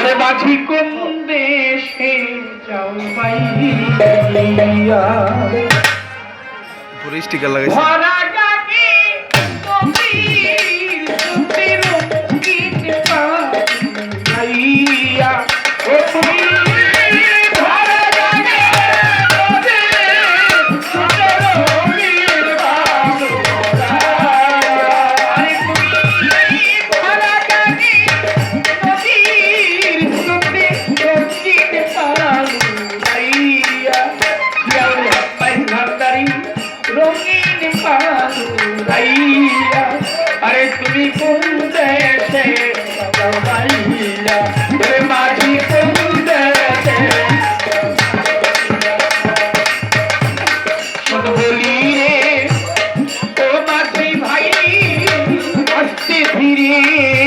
ওরে বাঁধি কোন দেশে যাও বাইয়া লাগাইছে। ফিরে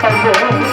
Thank you.